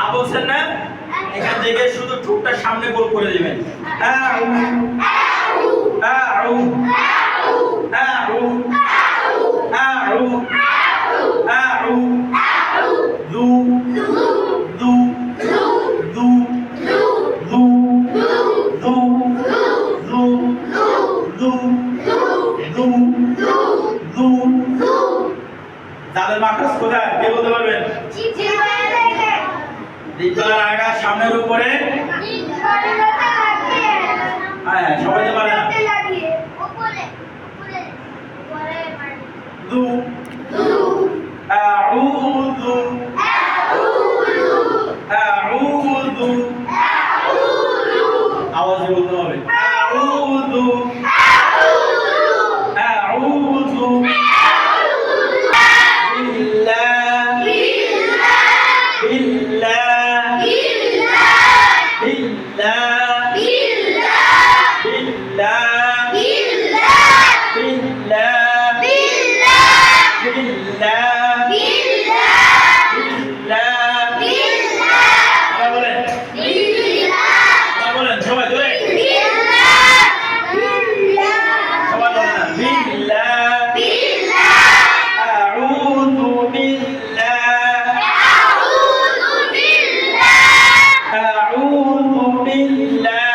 না বলছেন না? এখান থেকে শুধু ঠুকটা সামনে গোল করে দিবেন। দালের মাখাস কোথায় কে বলতে পারবেন? দিকবার আগা সামনের উপরে হ্যাঁ সবাই তো পারে না দু أعوذ أعوذ أعوذ أعوذ أعوذ أعوذ لله